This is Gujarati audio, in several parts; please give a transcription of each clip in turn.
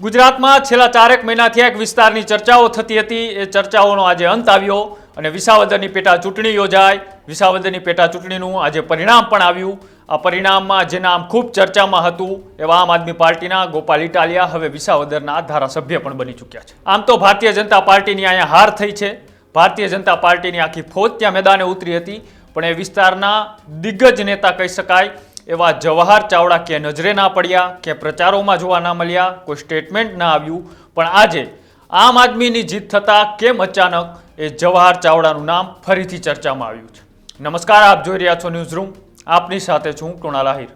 ગુજરાતમાં છેલ્લા ચારેક મહિનાથી એક વિસ્તારની ચર્ચાઓ થતી હતી. એ ચર્ચાઓનો આજે અંત આવ્યો અને વિસાવદરની પેટા ચૂંટણી યોજાઈ. વિસાવદરની પેટા ચૂંટણીનું આજે પરિણામ પણ આવ્યું. આ પરિણામમાં જે નામ ખૂબ ચર્ચામાં હતું એવા આમ આદમી પાર્ટીના ગોપાલ ઇટાલિયા હવે વિસાવદરના ધારાસભ્ય પણ બની ચૂક્યા છે. આમ તો ભારતીય જનતા પાર્ટીની અહીંયા હાર થઈ છે. ભારતીય જનતા પાર્ટીની આખી ફોજ ત્યાં મેદાને ઉતરી હતી. પણ એ વિસ્તારના દિગ્ગજ નેતા કહી શકાય એવા જવાહર ચાવડા કે નજરે ના પડ્યા, કે પ્રચારોમાં જોવા ના મળ્યા, કોઈ સ્ટેટમેન્ટ ના આવ્યું. પણ આજે આમ આદમીની જીત થતાં કેમ અચાનક એ જવાહર ચાવડાનું નામ ફરીથી ચર્ચામાં આવ્યું છે. નમસ્કાર, આપ જોઈ રહ્યા છો ન્યૂઝ રૂમ. આપની સાથે છું કૃણાલ આહિર.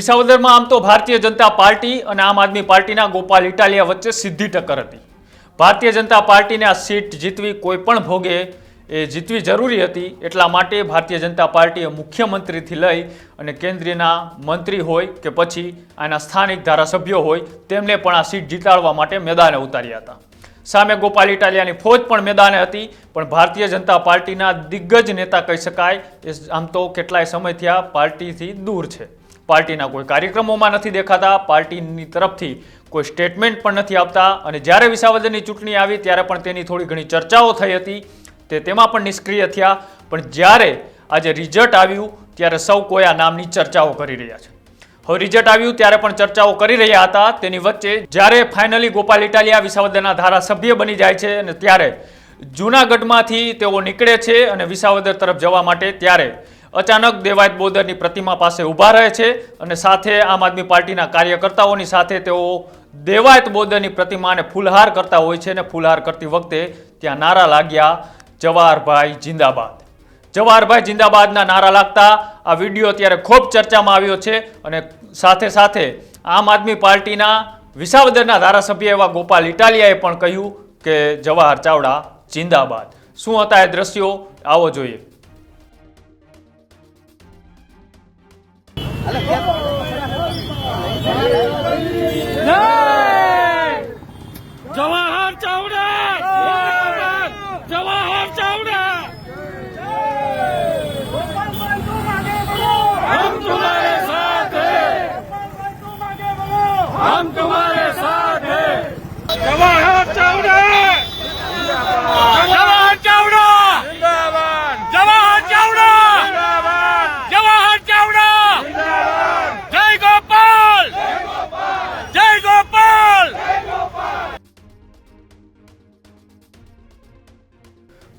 વિસાવદરમાં આમ તો ભારતીય જનતા પાર્ટી અને આમ આદમી પાર્ટીના ગોપાલ ઇટાલિયા વચ્ચે સીધી ટક્કર હતી. ભારતીય જનતા પાર્ટીને આ સીટ જીતવી કોઈ પણ ભોગે એ જીતવી જરૂરી હતી એટલા માટે ભારતીય જનતા પાર્ટીએ મુખ્યમંત્રીથી લઈ અને કેન્દ્રીયના મંત્રી હોય કે પછી આના સ્થાનિક ધારાસભ્યો હોય તેમને પણ આ સીટ જીતાડવા માટે મેદાને ઉતાર્યા હતા. સામે ગોપાલ ઇટાલિયાની ફોજ પણ મેદાને હતી, પણ ભારતીય જનતા પાર્ટીના દિગ્ગજ નેતા કહી શકાય, એ આમ તો કેટલાય સમયથી આ પાર્ટીથી દૂર છે. પાર્ટીના કોઈ કાર્યક્રમોમાં નથી દેખાતા, પાર્ટીની તરફથી કોઈ સ્ટેટમેન્ટ પણ નથી આપતા અને જ્યારે વિસાવદરની ચૂંટણી આવી ત્યારે પણ તેની થોડી ઘણી ચર્ચાઓ થઈ હતી, તે તેમાં પણ નિષ્ક્રિય થયા. પણ જ્યારે આજે રિઝલ્ટ આવ્યું, ત્યારે સૌ કોઈ આ નામની ચર્ચાઓ કરી રહ્યા છે. હવે રિઝલ્ટ આવ્યું ત્યારે પણ ચર્ચાઓ કરી રહ્યા હતા. તેની વચ્ચે જ્યારે ફાઇનલી ગોપાલ ઇટાલિયા વિસાવદરના ધારાસભ્ય બની જાય છે અને ત્યારે જૂનાગઢમાંથી તેઓ નીકળે છે અને વિસાવદર તરફ જવા માટે ત્યારે અચાનક દેવાયત બોદરની પ્રતિમા પાસે ઊભા રહે છે અને સાથે આમ આદમી પાર્ટીના કાર્યકર્તાઓની સાથે તેઓ દેવાયત બોદરની પ્રતિમાને ફૂલહાર કરતા હોય છે અને ફૂલહાર કરતી વખતે ત્યાં નારા લાગ્યા. જવાહરભાઈ જિંદાબાદ. જવાહરભાઈ જિંદાબાદના નારા લાગતા આ વીડિયો અત્યારે ખૂબ ચર્ચામાં આવ્યો છે અને સાથે સાથે આમ આદમી પાર્ટીના વિસાવદરના ધારાસભ્ય એવા ગોપાલ ઇટાલિયાએ પણ કહ્યું કે જવાહર ચાવડા જિંદાબાદ. શું હતા એ દ્રશ્યો? આવો જોઈએ. જવાહર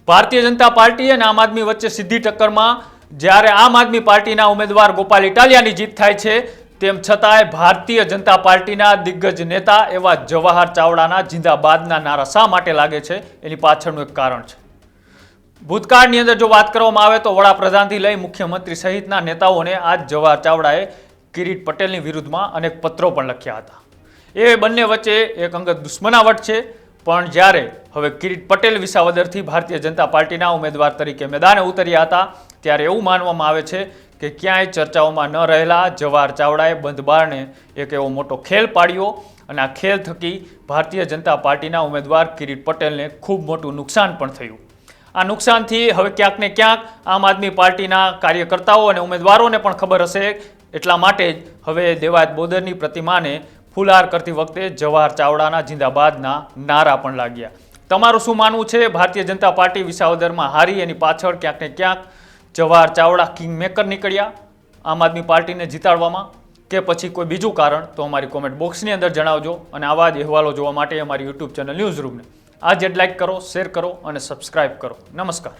ભારતીય જનતા પાર્ટી અને આમ આદમી વચ્ચે સીધી ટક્કરમાં જ્યારે આમ આદમી પાર્ટીના ઉમેદવાર ગોપાલ ઇટાલિયાની જીત થાય છે, તેમ છતાંય ભારતીય જનતા પાર્ટીના દિગ્ગજ નેતા એવા જવાહર ચાવડાના જિંદાબાદના નારા શા માટે લાગે છે? એની પાછળનું એક કારણ છે. ભૂતકાળની અંદર જો વાત કરવામાં આવે તો વડાપ્રધાનથી લઈ મુખ્યમંત્રી સહિતના નેતાઓને આજ જવાહર ચાવડાએ કિરીટ પટેલની વિરુદ્ધમાં અનેક પત્રો પણ લખ્યા હતા. એ બંને વચ્ચે એક અંગત દુશ્મનાવટ છે. પણ જ્યારે હવે કિરીટ પટેલ વિસાવદરથી ભારતીય જનતા પાર્ટીના ઉમેદવાર તરીકે મેદાને ઉતર્યા હતા, ત્યારે એવું માનવામાં આવે છે કે ક્યાંય ચર્ચાઓમાં ન રહેલા જવાહર ચાવડાએ બંધ બારણે એક એવો મોટો ખેલ પાડ્યો અને આ ખેલ થકી ભારતીય જનતા પાર્ટીના ઉમેદવાર કિરીટ પટેલને ખૂબ મોટું નુકસાન પણ થયું. આ નુકસાનથી હવે ક્યાંક ને ક્યાંક આમ આદમી પાર્ટીના કાર્યકર્તાઓ અને ઉમેદવારોને પણ ખબર હશે. એટલા માટે જ હવે દેવાયત બોદરની પ્રતિમાને ફુલહાર કરતી વખતે જવાહર ચાવડાના જિંદાબાદના નારા પણ લાગ્યા. તમારું શું માનવું છે? ભારતીય જનતા પાર્ટી વિસાવદરમાં હારી એની પાછળ ક્યાંક ને ક્યાંક જવાહર ચાવડા કિંગ મેકર નીકળ્યા આમ આદમી પાર્ટીને જીતાડવામાં? કે પછી કોઈ બીજું કારણ? તો અમારી કોમેન્ટ બોક્સની અંદર જણાવજો અને આવા જ અહેવાલો જોવા માટે અમારી યુટ્યુબ ચેનલ ન્યૂઝ રૂમને આજે જ લાઈક કરો શેર કરો અને સબસ્ક્રાઇબ કરો. નમસ્કાર.